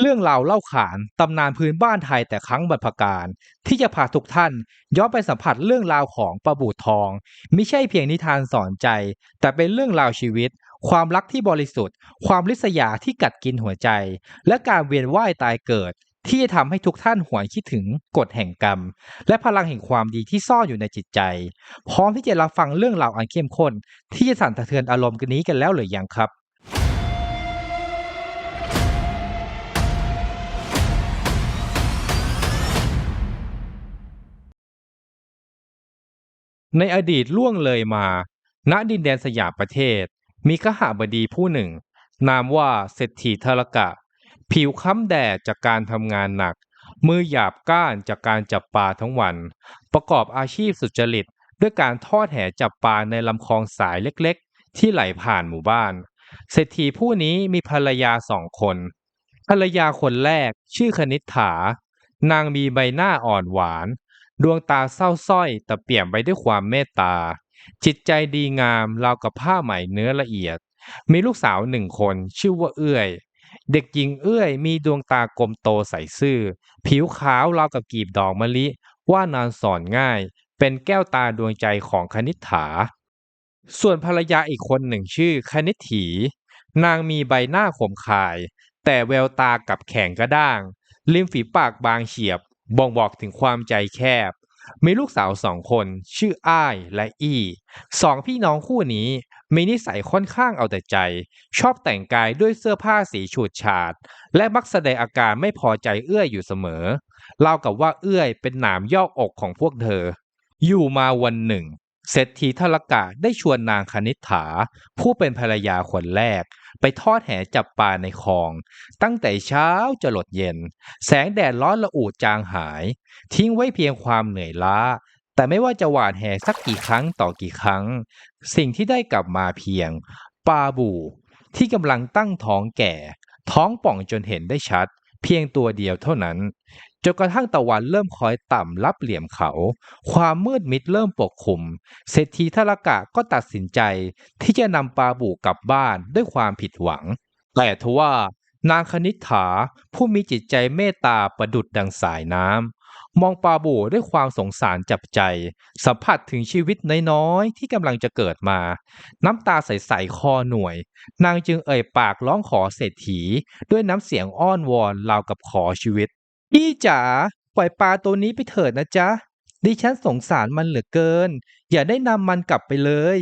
เรื่องราวเล่าขานตำนานพื้นบ้านไทยแต่ครั้งบรรพการ ที่จะพาทุกท่านย้อนไปสัมผัสเรื่องราวของปลาบูทองไม่ใช่เพียงนิทานสอนใจ แต่เป็นเรื่องราวชีวิต ความรักที่บริสุทธิ์ ความลิษยาที่กัดกินหัวใจ และการเวียนว่ายตายเกิด ที่จะทำให้ทุกท่านหวนคิดถึงกฎแห่งกรรม และพลังแห่งความดีที่ซ่อนอยู่ในจิตใจ พร้อมที่จะรับฟังเรื่องราวอันเข้มข้น ที่จะสั่นสะเทือนอารมณ์กันนี้กันแล้วหรือยังครับ ในอดีตล่วงเลยมา ณดินแดนสยามประเทศ มีขหบดีผู้หนึ่ง นามว่าเศรษฐีทรกะ ผิวค้ำแดดจากการทำงานหนัก มือหยาบก้านจากการจับปลาทั้งวัน ประกอบอาชีพสุจริต ด้วยการทอดแหจับปลาในลำคลองสายเล็กๆ ที่ไหลผ่านหมู่บ้าน เศรษฐีผู้นี้มีภรรยาสองคน ภรรยาคนแรกชื่อคณิษฐา นางมีใบหน้าอ่อนหวาน ดวงตาเศร้าส้อยแต่เปี่ยมไปด้วยความเมตตา จิตใจดีงามราวกับผ้าไหมเนื้อละเอียด มีลูกสาวหนึ่งคนชื่อว่าเอื้อย เด็กหญิงเอื้อยมีดวงตากลมโตใสซื่อ ผิวขาวราวกับกีบดอกมะลิ ว่านานสอนง่าย เป็นแก้วตาดวงใจของคณิษฐา ส่วนภรรยาอีกคนหนึ่งชื่อคณิษฐี นางมีใบหน้าขมขาย แต่แววตากับแข็งกระด้าง ริมฝีปากบางเฉียบ บ่งบอกถึงความใจแคบ มีลูกสาวสองคน ชื่ออ้ายและอี้สองพี่น้องคู่นี้มีนิสัยค่อนข้างเอาแต่ใจ ชอบแต่งกายด้วยเสื้อผ้าสีฉูดฉาด และมักแสดงอาการไม่พอใจเอื้อยอยู่เสมอเล่ากับว่าเอื้อยเป็นหนามยอกอกของพวกเธอ อยู่มาวันหนึ่งเศรษฐีทรกะได้ชวนนางคณิษฐา ผู้เป็นภรรยาคนแรก ไปทอดแหจับปลาในคลอง ตั้งแต่เช้าจะหลดเย็น แสงแดดร้อนละอูจางหาย ทิ้งไว้เพียงความเหนื่อยล้า แต่ไม่ว่าจะหวานแหสักกี่ครั้งต่อกี่ครั้ง สิ่งที่ได้กลับมาเพียงปลาบูที่กำลังตั้งท้องแก่ ท้องป่องจนเห็นได้ชัด เพียงตัวเดียวเท่านั้น จนกระทั่งตะวันเริ่มคอยต่ำรับเหลี่ยมเขา ความมืดมิดเริ่มปกคลุม เศรษฐีทรกะก็ตัดสินใจที่จะนำปลาบูกลับบ้านด้วยความผิดหวัง แต่ทว่านางคณิษฐาผู้มีจิตใจเมตตาประดุดดังสายน้ำมองปลาบูด้วยความสงสารจับใจ สัมผัสถึงชีวิตน้อยๆที่กำลังจะเกิดมา น้ำตาใสๆคอหน่วย นางจึงเอ่ยปากร้องขอเศรษฐีด้วยน้ำเสียงอ้อนวอนราวกับขอชีวิต พี่จ๋าปล่อยปลาตัวนี้ไปเถิดนะจ๊ะ ดิฉันสงสารมันเหลือเกิน อย่าได้นำมันกลับไปเลย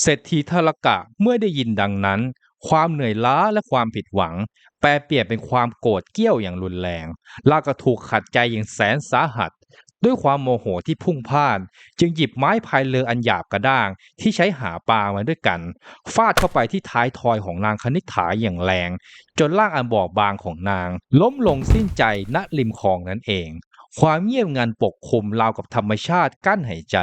เศรษฐีทรกะเมื่อได้ยินดังนั้น ความเหนื่อยล้าและความผิดหวัง แปลเปลี่ยนเป็นความโกรธเกี้ยวอย่างรุนแรงลากระถูกขัดใจอย่างแสนสาหัส ด้วยความโมโหที่พุ่งพล่าน จึงหยิบไม้พายเรืออันหยาบกระด้าง ที่ใช้หาปลามาด้วยกัน ฟาดเข้าไปที่ท้ายทอยของนางคณิษฐาอย่างแรง จนร่างอันบอบบางของนาง ล้มลงสิ้นใจณริมคลองนั่นเอง ความเงียบงันปกคลุมราวกับธรรมชาติกั้นหายใจ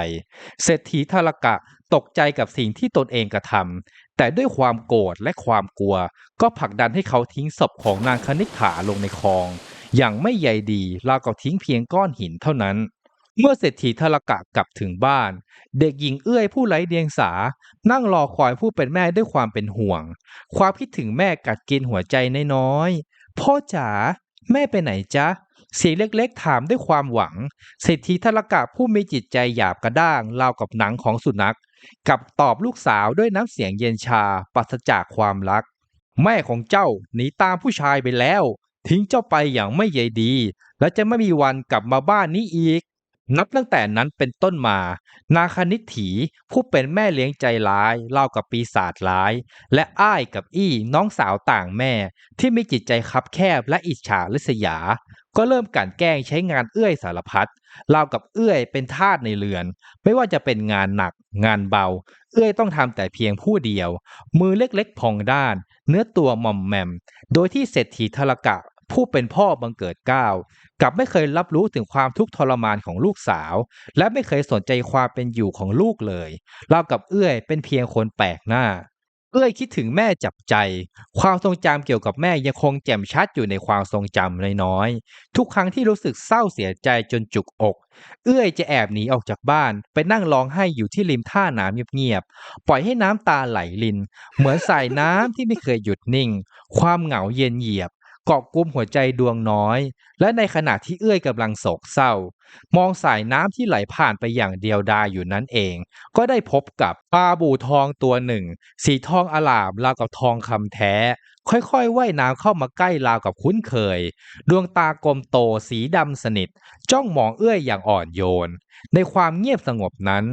เศรษฐีทารกะตกใจกับสิ่งที่ตนเองกระทำแต่ด้วยความโกรธและความกลัว ก็ผลักดันให้เขาทิ้งศพของนางคณิษฐาลงในคลอง อย่างไม่ใยดีราวกับทิ้งเพียงก้อนหินเท่านั้น เมื่อเศรษฐีทารกะกลับถึงบ้าน เด็กหญิงเอื้อยผู้ไร้เดียงสา นั่งรอคอยผู้เป็นแม่ด้วยความเป็นห่วง ความคิดถึงแม่กัดกินหัวใจน้อยๆพ่อจ๋าแม่ไปไหนจ๊ะเสียงเล็กๆถามด้วยความหวัง เศรษฐีทรกะผู้มีจิตใจหยาบกระด้างราวกับหนังของสุนัขกับตอบลูกสาวด้วยน้ำเสียงเย็นชาปราศจากความรัก แม่ของเจ้าหนีตามผู้ชายไปแล้ว ทิ้งเจ้าไปอย่างไม่ใยดี และจะไม่มีวันกลับมาบ้านนี้อีก นับตั้งแต่นั้นเป็นต้นมา นาคณิษฐีผู้เป็นแม่เลี้ยงใจร้ายเล่ากับปีศาจร้าย และอ้ายกับอี้น้องสาวต่างแม่ ที่มีจิตใจคับแคบและอิจฉาริษยา ก็เริ่มกลั่นแกล้งใช้งานเอื้อยสารพัดเล่ากับเอื้อยเป็นทาสในเรือน ไม่ว่าจะเป็นงานหนัก งานเบา เอื้อยต้องทำแต่เพียงผู้เดียว มือเล็กๆพองด้าน เนื้อตัวหม่อมแหมมโดยที่เศรษฐีทรกะ ผู้เป็นพ่อบังเกิดเก้ากลับไม่เคยรับรู้ถึงความทุกข์ทรมานของลูกสาว และไม่เคยสนใจความเป็นอยู่ของลูกเลยเล่ากับเอื้อยเป็นเพียงคนแปลกหน้า เอื้อยคิดถึงแม่จับใจ ความทรงจำเกี่ยวกับแม่ยังคงแจ่มชัดอยู่ในความทรงจำน้อยๆทุกครั้งที่รู้สึกเศร้าเสียใจจนจุกอก เอื้อยจะแอบหนีออกจากบ้าน ไปนั่งร้องไห้อยู่ที่ริมท่าน้ำเงียบๆปล่อยให้น้ำตาไหลลิน เหมือนสายน้ำที่ไม่เคยหยุดนิ่ง ความเหงาเย็นเหยียบ เกาะกลุ่มหัวใจดวงน้อย และในขณะที่เอื้อยกำลังโศกเศร้า มองสายน้ำที่ไหลผ่านไปอย่างเดียวดายอยู่นั้นเอง ก็ได้พบกับปลาบู่ทองตัวหนึ่ง สีทองอลามราวกับทองคำแท้ ค่อยๆว่ายน้ำเข้ามาใกล้ราวกับคุ้นเคย ดวงตากลมโตสีดำสนิท จ้องมองเอื้อยอย่างอ่อนโยน ในความเงียบสงบนั้น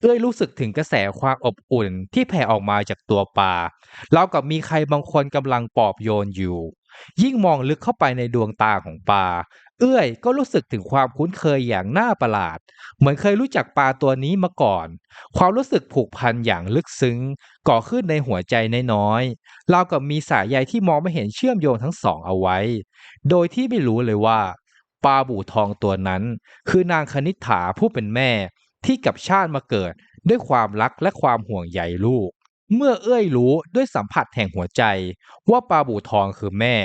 เอื้อยรู้สึกถึงกระแสความอบอุ่นที่แผ่ออกมาจากตัวปลาราวกับมีใครบางคนกำลังปลอบโยนอยู่ ยิ่งมองลึกเข้าไปในดวงตาของปลา เอื้อยก็รู้สึกถึงความคุ้นเคยอย่างน่าประหลาด เหมือนเคยรู้จักปลาตัวนี้มาก่อน ความรู้สึกผูกพันอย่างลึกซึ้ง ก่อขึ้นในหัวใจน้อยๆเรากับมีสายใยที่มองไม่เห็นเชื่อมโยงทั้งสองเอาไว้ โดยที่ไม่รู้เลยว่าปลาบู่ทองตัวนั้น คือนางคณิษฐาผู้เป็นแม่ที่กับชาติมาเกิดด้วยความรักและความห่วงใยลูก เมื่อเอื้อยรู้ด้วยสัมผัสแห่งหัวใจ ว่าปลาบู่ทองคือแม่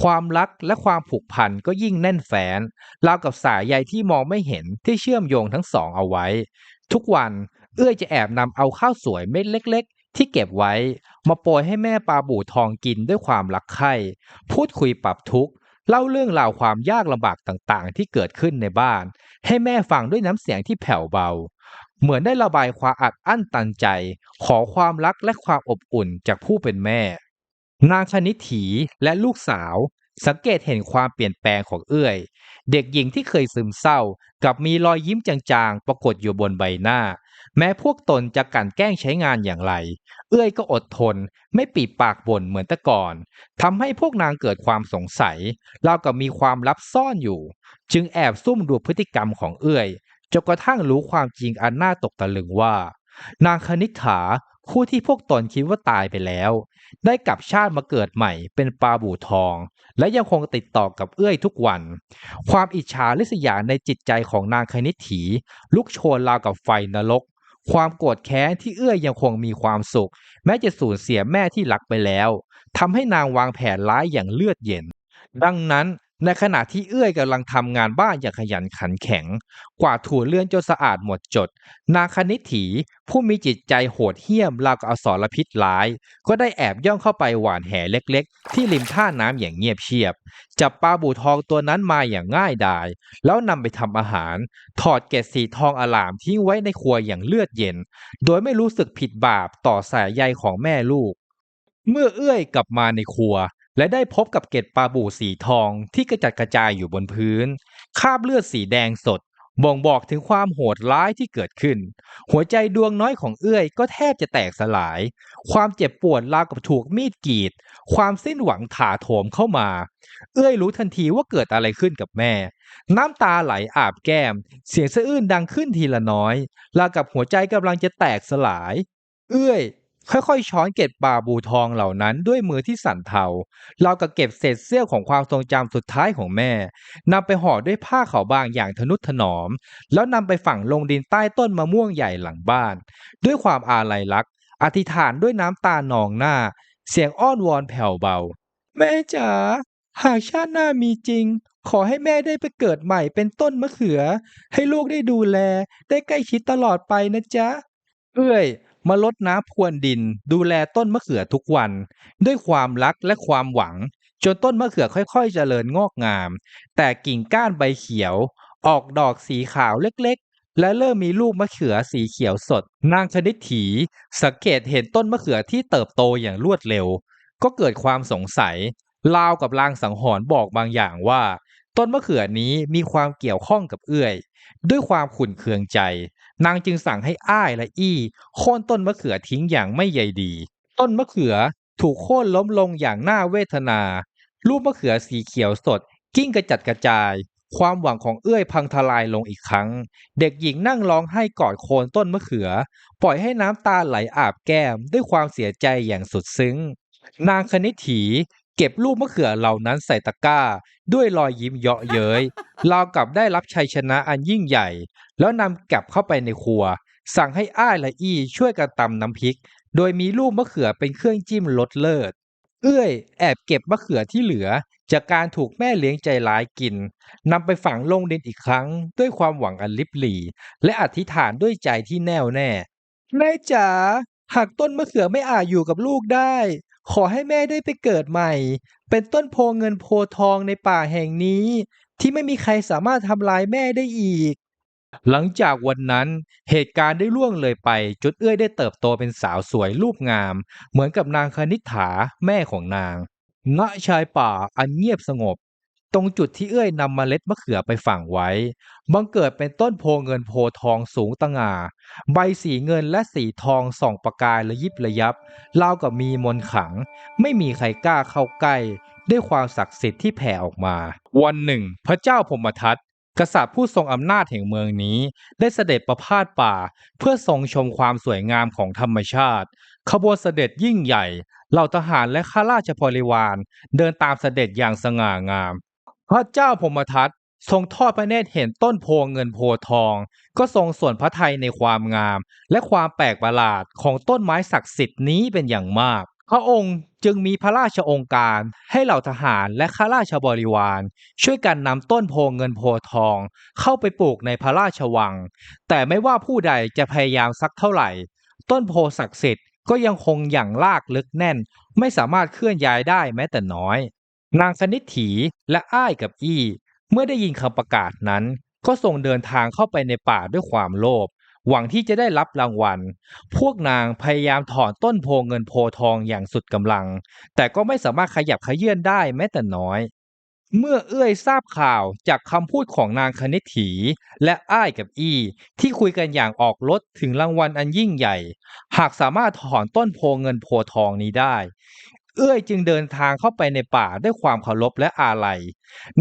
ความรักและความผูกพันก็ยิ่งแน่นแฟ้นราวกับสายใยที่มองไม่เห็นที่เชื่อมโยงทั้งสองเอาไว้ ทุกวันเอื้อยจะแอบนำเอาข้าวสวยเม็ดเล็ก ๆ ที่เก็บไว้ มาโปรยให้แม่ปลาบู่ทองกินด้วยความรักใคร่พูดคุยปรับทุกข์เล่าเรื่องราวความยากลำบากต่างๆ ที่เกิดขึ้นในบ้าน ให้แม่ฟังด้วยน้ำเสียงที่แผ่วเบา เหมือนได้ระบายความอัดอั้นตันใจ ขอความรักและความอบอุ่นจากผู้เป็นแม่ นางชนิถีและลูกสาว สังเกตเห็นความเปลี่ยนแปลงของเอื้อย เด็กหญิงที่เคยซึมเศร้า กับมีรอยยิ้มจางๆ ปรากฏอยู่บนใบหน้า แม้พวกตนจะกลั่นแกล้งใช้งานอย่างไร เอื้อยก็อดทน ไม่ปีปากบ่นเหมือนแต่ก่อนทำให้พวกนางเกิดความสงสัยเรากับมีความลับซ่อนอยู่ จึงแอบซุ่มดูพฤติกรรมของเอื้อย จนกระทั่งรู้ความจริงอันน่าตกตะลึงว่า นางคณิษฐาผู้ที่พวกตนคิดว่าตายไปแล้ว ได้กลับชาติมาเกิดใหม่เป็นปลาบู่ทอง และยังคงติดต่อกับเอื้อยทุกวัน ความอิจฉาริษยาในจิตใจของนางคณิษฐีลุกโชนราวกับไฟนรก ความโกรธแค้นที่เอื้อยยังคงมีความสุข แม้จะสูญเสียแม่ที่รักไปแล้วทำให้นางวางแผนร้ายอย่างเลือดเย็น ดังนั้น ในขณะที่เอื้อยกำลังทำงานบ้านอย่างขยันขันแข็ง กว่าดถูเลื่อนจนสะอาดหมดจด นางคณิษฐีผู้มีจิตใจโหดเหี้ยมราวกับอสรพิษร้าย ก็ได้แอบย่องเข้าไปหวานแหเล็กๆ ที่ริมท่าน้ำอย่างเงียบเชียบ จับปลาบู่ทองตัวนั้นมาอย่างง่ายดาย แล้วนำไปทำอาหาร ถอดเกล็ดสีทองอลามทิ้งไว้ในครัวอย่างเลือดเย็น โดยไม่รู้สึกผิดบาปต่อสายใยของแม่ลูกเมื่อเอื้อยกลับมาในครัว และได้พบกับเกล็ดปลาบู่สีทองที่กระจัดกระจายอยู่บนพื้น คราบเลือดสีแดงสด บ่งบอกถึงความโหดร้ายที่เกิดขึ้น หัวใจดวงน้อยของเอื้อยก็แทบจะแตกสลาย ความเจ็บปวดราวกับถูกมีดกรีด ความสิ้นหวังถาโถมเข้ามา เอื้อยรู้ทันทีว่าเกิดอะไรขึ้นกับแม่ น้ำตาไหลอาบแก้ม เสียงสะอื้นดังขึ้นทีละน้อยราวกับหัวใจกำลังจะแตกสลาย เอื้อย ค่อยๆ ช้อนเก็บปลาบูทองเหล่านั้นด้วยมือที่สั่นเทาเรากับเก็บเศษเสี้ยวของความทรงจำสุดท้ายของแม่นำไปห่อด้วยผ้าขาวบางอย่างทนุถนอม แล้วนำไปฝังลงดินใต้ต้นมะม่วงใหญ่หลังบ้าน ด้วยความอาลัยรัก อธิษฐานด้วยน้ำตานองหน้า เสียงอ้อนวอนแผ่วเบา แม่จ๋าหากชาติหน้ามีจริง ขอให้แม่ได้ไปเกิดใหม่เป็นต้นมะเขือ ให้ลูกได้ดูแล ได้ใกล้ชิดตลอดไปนะจ๊ะเอ้ย มาลดน้ำพรวนดิน ดูแลต้นมะเขือทุกวัน ด้วยความรักและความหวัง จนต้นมะเขือค่อยๆเจริญงอกงาม แต่กิ่งก้านใบเขียว ออกดอกสีขาวเล็กๆ และเริ่มมีลูกมะเขือสีเขียวสด นางชนิดถี สังเกตเห็นต้นมะเขือที่เติบโตอย่างรวดเร็ว ก็เกิดความสงสัยราวกับลางสังหรณ์บอกบางอย่างว่า ต้นมะเขือนี้มีความเกี่ยวข้องกับเอื้อย ด้วยความขุ่นเคืองใจ นางจึงสั่งให้อ้ายและอี้โค่นต้นมะเขือทิ้งอย่างไม่ใยดี ต้นมะเขือถูกโค่นล้มลงอย่างน่าเวทนา ลูกมะเขือสีเขียวสด กิ้งกระจัดกระจาย ความหวังของเอื้อยพังทลายลงอีกครั้ง เด็กหญิงนั่งร้องไห้กอดโคนต้นมะเขือ ปล่อยให้น้ำตาไหลอาบแก้มด้วยความเสียใจอย่างสุดซึ้ง นางคณิษฐี เก็บลูกมะเขือเหล่านั้นใส่ตะกร้า ด้วยรอยยิ้มเยาะเย้ยราวกับได้รับชัยชนะอันยิ่งใหญ่ แล้วนำกลับเข้าไปในครัว สั่งให้อ้ายและอี้ช่วยกันตำน้ำพริก โดยมีลูกมะเขือเป็นเครื่องจิ้มรสเลิศเอื้อยแอบเก็บมะเขือที่เหลือ จากการถูกแม่เลี้ยงใจร้ายกินนำไปฝังลงดินอีกครั้ง ด้วยความหวังอันลิบหลี และอธิษฐานด้วยใจที่แน่วแน่แม่จ๋าหากต้นมะเขือไม่อาจอยู่กับลูกได้ ขอให้แม่ได้ไปเกิดใหม่ เป็นต้นโพเงินโพทองในป่าแห่งนี้ ที่ไม่มีใครสามารถทำลายแม่ได้อีก หลังจากวันนั้นเหตุการณ์ได้ล่วงเลยไปจนเอื้อยได้เติบโตเป็นสาวสวยรูปงาม เหมือนกับนางคณิษฐาแม่ของนางณชายป่าอันเงียบสงบ ตรงจุดที่เอื้อยนำเมล็ดมะเขือไปฝังไว้ บังเกิดเป็นต้นโพเงินโพทองสูงตงา ใบสีเงินและสีทองส่องประกายระยิบระยับราวกับมีมนขัง ไม่มีใครกล้าเข้าใกล้ ด้วยความศักดิ์สิทธิ์ที่แผ่ออกมา วันหนึ่ง พระเจ้าพมทัตกษัตริย์ผู้ทรงอำนาจแห่งเมืองนี้ ได้เสด็จประพาสป่า เพื่อทรงชมความสวยงามของธรรมชาติ ขบวนเสด็จยิ่งใหญ่เหล่าทหารและข้าราชบริวาร เดินตามเสด็จอย่างสง่างาม พระเจ้าพมทัตทรงทอดพระเนตรเห็นต้นโพเงินโพทอง ก็ทรงส่วนพระไทยในความงาม และความแปลกประหลาดของต้นไม้ศักดิ์สิทธิ์นี้เป็นอย่างมาก พระองค์จึงมีพระราชองค์การให้เหล่าทหารและข้าราชบริวาร ช่วยกันนำต้นโพเงินโพทอง เข้าไปปลูกในพระราชวัง แต่ไม่ว่าผู้ใดจะพยายามสักเท่าไหร่ ต้นโพศักดิ์สิทธิ์ก็ยังคงอย่างลากลึกแน่น ไม่สามารถเคลื่อนย้ายได้แม้แต่น้อย นางคณิถีและอ้ายกับอี้ เมื่อได้ยินคำประกาศนั้น ก็ส่งเดินทางเข้าไปในป่าด้วยความโลภหวังที่จะได้รับรางวัล พวกนางพยายามถอนต้นโพเงินโพทองอย่างสุดกำลัง แต่ก็ไม่สามารถขยับขยื่นได้แม้แต่น้อย เมื่อเอื้อยทราบข่าวจากคำพูดของนางคณิตถี และอ้ายกับอี้ที่คุยกันอย่างออกรถถึงรางวัลอันยิ่งใหญ่ หากสามารถถอนต้นโพเงินโพทองนี้ได้ เอื้อยจึงเดินทางเข้าไปในป่าด้วยความเคารพและอาลัย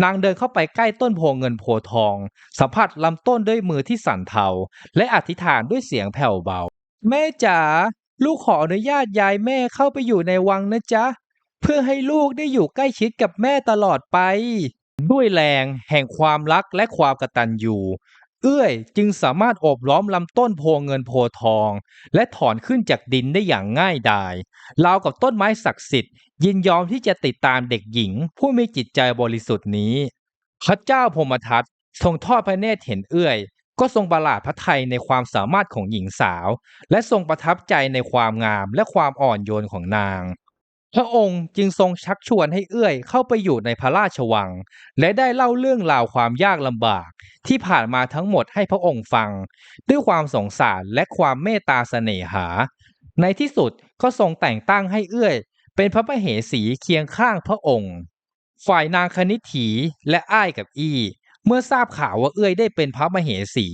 นางเดินเข้าไปใกล้ต้นโพเงินโพทอง สัมผัสลำต้นด้วยมือที่สั่นเทา และอธิษฐานด้วยเสียงแผ่วเบา แม่จ๋าลูกขออนุญาตยายแม่เข้าไปอยู่ในวังนะจ๊ะ เพื่อให้ลูกได้อยู่ใกล้ชิดกับแม่ตลอดไป ด้วยแรงแห่งความรักและความกตัญญู เอื้อยจึงสามารถโอบล้อมลำต้นโพเงินโพทอง และถอนขึ้นจากดินได้อย่างง่ายดายราวกับต้นไม้ศักดิ์สิทธิ์ ยินยอมที่จะติดตามเด็กหญิง ผู้มีจิตใจบริสุทธิ์นี้ พระเจ้าพมทัตทรงทอดพระเนตรเห็นเอื้อย ก็ทรงประหลาดพระทัยในความสามารถของหญิงสาว และทรงประทับใจในความงามและความอ่อนโยนของนาง พระองค์จึงทรงชักชวนให้เอื้อยเข้าไปอยู่ในพระราชวัง และได้เล่าเรื่องราวความยากลำบาก ที่ผ่านมาทั้งหมดให้พระองค์ฟัง ด้วยความสงสารและความเมตตาเสน่หา ในที่สุดก็ทรงแต่งตั้งให้เอื้อย เป็นพระมเหสีเคียงข้างพระองค์ ฝ่ายนางคณิถีและอ้ายกับอี้เมื่อทราบข่าวว่าเอื้อยได้เป็นพระมเหสี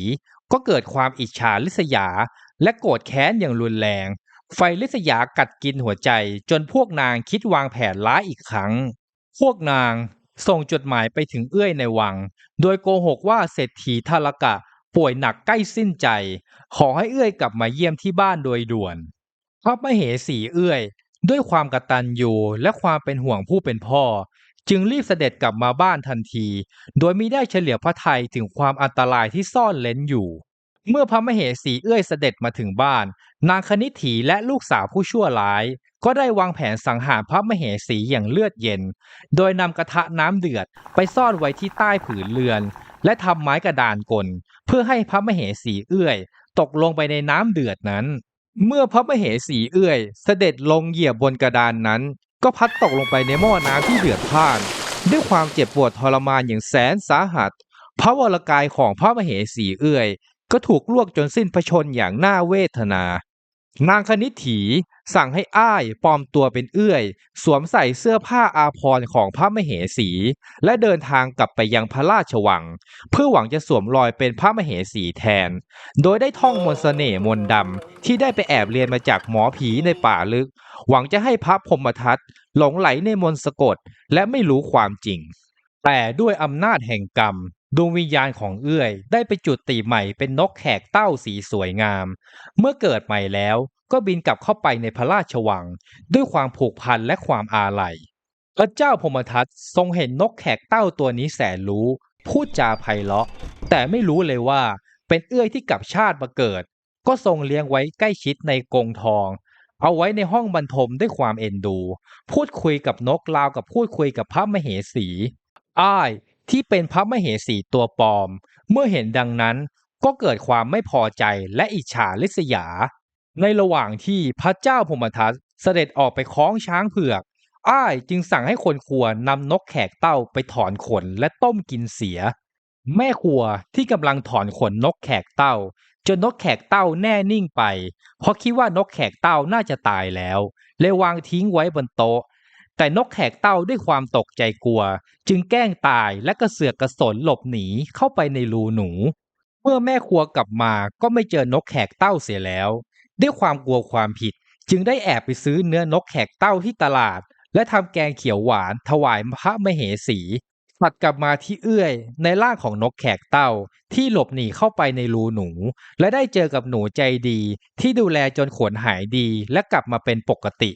ก็เกิดความอิจฉาริษยา และโกรธแค้นอย่างรุนแรง ไฟลิษยากัดกินหัวใจจนพวกนางคิดวางแผนร้ายอีกครั้ง พวกนางส่งจดหมายไปถึงเอื้อยในวัง โดยโกหกว่าเศรษฐีทารกะป่วยหนักใกล้สิ้นใจ ขอให้เอื้อยกลับมาเยี่ยมที่บ้านโดยด่วนพระมเหสีเอื้อย ด้วยความกตัญญูและความเป็นห่วงผู้เป็นพ่อ จึงรีบเสด็จกลับมาบ้านทันที โดยมิได้เฉลียวพระทัยถึงความอันตรายที่ซ่อนเล้นอยู่ เมื่อพระมเหสีเอื้อยเสด็จมาถึงบ้าน นางคณิถีและลูกสาวผู้ชั่วร้าย ก็ได้วางแผนสังหารพระมเหสีอย่างเลือดเย็น โดยนำกระทะน้ำเดือดไปซ่อนไว้ที่ใต้ผืนเรือน และทำไม้กระดานกล เพื่อให้พระมเหสีเอื้อย ตกลงไปในน้ำเดือดนั้น เมื่อพระมเหสีเอื้อย เสด็จลงเหยียบบนกระดานนั้น ก็พัดตกลงไปในหม้อน้ำที่เดือดพ่าน ด้วยความเจ็บปวดทรมานอย่างแสนสาหัสพระวรกายของพระมเหสีเอื้อย ก็ถูกลวกจนสิ้นพระชนอย่างน่าเวทนา นางคณิถีสั่งให้อ้ายปลอมตัวเป็นเอื้อย สวมใส่เสื้อผ้าอาภรณ์ของพระมเหสี และเดินทางกลับไปยังพระราชวัง เพื่อหวังจะสวมรอยเป็นพระมเหสีแทน โดยได้ท่องมนต์เสน่ห์มนต์ดำที่ได้ไปแอบเรียนมาจากหมอผีในป่าลึก หวังจะให้พระพรหมทัตหลงไหลในมนต์สะกดและไม่รู้ความจริง แต่ด้วยอำนาจแห่งกรรม ดวงวิญญาณของเอื้อย ได้ไปจุดติใหม่เป็นนกแขกเต้าสีสวยงาม เมื่อเกิดใหม่แล้วก็บินกลับเข้าไปในพระราชวัง ด้วยความผูกพันและความอาลัยพระเจ้าพมทัตทรงเห็นนกแขกเต้าตัวนี้แสนรู้ พูดจาไพเราะ แต่ไม่รู้เลยว่าเป็นเอื้อยที่กลับชาติมาเกิด ก็ทรงเลี้ยงไว้ใกล้ชิดในกรงทอง เอาไว้ในห้องบรรทมด้วยความเอ็นดู พูดคุยกับนกราวกับพูดคุยกับพระมเหสี อ้าย ที่เป็นพระมเหสีตัวปลอม เมื่อเห็นดังนั้นก็เกิดความไม่พอใจและอิจฉาริษยา ในระหว่างที่พระเจ้าพมทัตเสด็จออกไปคล้องช้างเผือก อ้ายจึงสั่งให้คนครัวนำนกแขกเต้าไปถอนขนและต้มกินเสีย แม่ครัวที่กำลังถอนขนนกแขกเต้า จนนกแขกเต้าแน่นิ่งไป เพราะคิดว่านกแขกเต้าน่าจะตายแล้วเลยวางทิ้งไว้บนโต๊ะ แต่นกแขกเต้าด้วยความตกใจกลัว จึงแกล้งตายและกระเสือกกระสนหลบหนีเข้าไปในรูหนู เมื่อแม่ครัวกลับมาก็ไม่เจอนกแขกเต้าเสียแล้ว ด้วยความกลัวความผิด จึงได้แอบไปซื้อเนื้อนกแขกเต้าที่ตลาด และทำแกงเขียวหวานถวายพระมเหสีตัดกลับมาที่เอื้อย ในร่างของนกแขกเต้าที่หลบหนีเข้าไปในรูหนู และได้เจอกับหนูใจดี ที่ดูแลจนขวนหายดีและกลับมาเป็นปกติ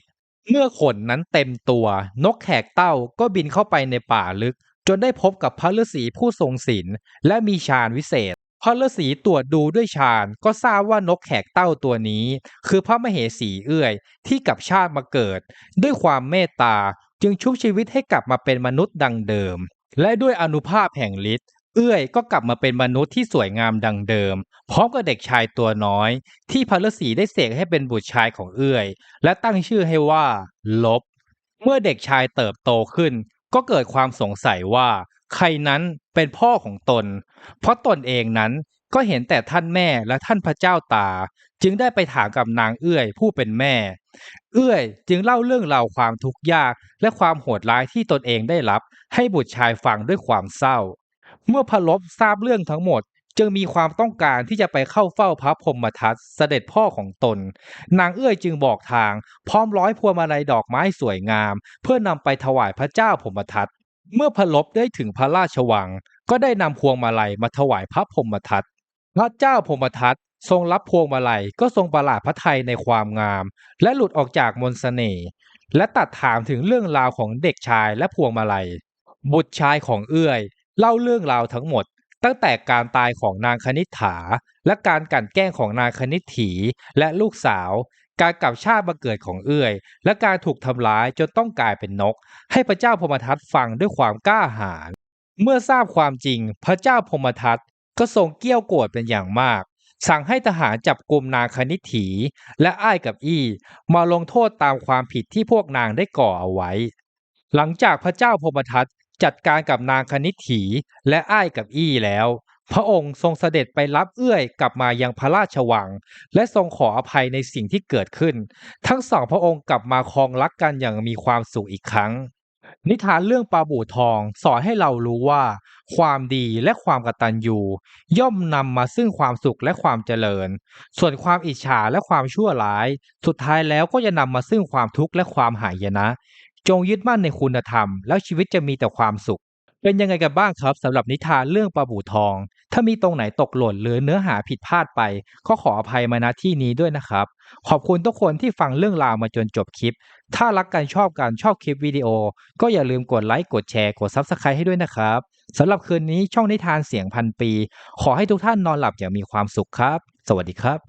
เมื่อขนนั้นเต็มตัวนกแขกเต้าก็บินเข้าไปในป่าลึก จนได้พบกับพระฤาษีผู้ทรงศีลและมีฌานวิเศษพระฤาษีตรวจดูด้วยฌานก็ทราบว่านกแขกเต้าตัวนี้ คือพระมเหสีเอื้อยที่กลับชาติมาเกิด ด้วยความเมตตาจึงชุบชีวิตให้กลับมาเป็นมนุษย์ดังเดิม และด้วยอนุภาพแห่งฤทธิ์ เอื้อยก็กลับมาเป็นมนุษย์ที่สวยงามดังเดิม พร้อมกับเด็กชายตัวน้อย ที่พระฤาษีได้เสกให้เป็นบุตรชายของเอื้อย และตั้งชื่อให้ว่า ลบ เมื่อเด็กชายเติบโตขึ้น ก็เกิดความสงสัยว่า ใครนั้นเป็นพ่อของตน เพราะตนเองนั้นก็เห็นแต่ท่านแม่และท่านพระเจ้าตา จึงได้ไปถามกับนางเอื้อยผู้เป็นแม่ เอื้อยจึงเล่าเรื่องราวความทุกข์ยากและความโหดร้ายที่ตนเองได้รับ ให้บุตรชายฟังด้วยความเศร้า เมื่อพระลบทราบเรื่องทั้งหมด จึงมีความต้องการที่จะไปเข้าเฝ้าพระพรหมทัตเสด็จพ่อของตน นางเอื้อยจึงบอกทาง พร้อมร้อยพวงมาลัยดอกไม้สวยงาม เพื่อนำไปถวายพระเจ้าพรหมทัตเมื่อพระลบได้ถึงพระราชวัง ก็ได้นำพวงมาลัยมาถวายพระพรหมทัตพระเจ้าพรหมทัตทรงรับพวงมาลัยก็ทรงประหลาดพระทัยในความงาม และหลุดออกจากมนต์เสน่ห์และตัดถามถึงเรื่องราวของเด็กชายและพวงมาลัย บุตรชายของเอื้อย เล่าเรื่องราวทั้งหมด ตั้งแต่การตายของนางคณิษฐา และการกลั่นแกล้งของนางคณิษฐีและลูกสาว การกลับชาติมาเกิดของเอื้อย และการถูกทำร้ายจนต้องกลายเป็นนก ให้พระเจ้าพรหมทัตฟังด้วยความกล้าหาญเมื่อทราบความจริง พระเจ้าพรหมทัตก็ทรงเกี้ยวโกรธเป็นอย่างมาก สั่งให้ทหารจับกลุ่มนางคณิษฐีและอ้ายกับอี้มาลงโทษตามความผิดที่พวกนางได้ก่อเอาไว้ หลังจากพระเจ้าพรหมทัต จัดการกับนางคณิษฐีและอ้ายกับอี้แล้ว พระองค์ทรงเสด็จไปรับเอื้อยกลับมายังพระราชวัง และทรงขออภัยในสิ่งที่เกิดขึ้น ทั้งสองพระองค์กลับมาครองรักกันอย่างมีความสุขอีกครั้ง นิทานเรื่องปลาบู่ทองสอนให้เรารู้ว่า ความดีและความกตัญญูย่อมนำมาซึ่งความสุขและความเจริญ ส่วนความอิจฉาและความชั่วร้าย สุดท้ายแล้วก็จะนำมาซึ่งความทุกข์และความหายนะ จงยึดมั่นในคุณธรรม แล้วชีวิตจะมีแต่ความสุข เป็นยังไงกันบ้างครับสำหรับนิทานเรื่องปลาบู่ทอง ถ้ามีตรงไหนตกหล่นหรือเนื้อหาผิดพลาดไป ก็ขออภัยมาณที่นี้ด้วยนะครับ ขอบคุณทุกคนที่ฟังเรื่องราวมาจนจบคลิป ถ้ารักกันชอบกันชอบคลิปวิดีโอ ก็อย่าลืมกดไลค์กดแชร์กด Subscribe ให้ด้วยนะครับสำหรับคืนนี้ช่องนิทานเสียงพันปี ขอให้ทุกท่านนอนหลับอย่างมีความสุขครับ สวัสดีครับ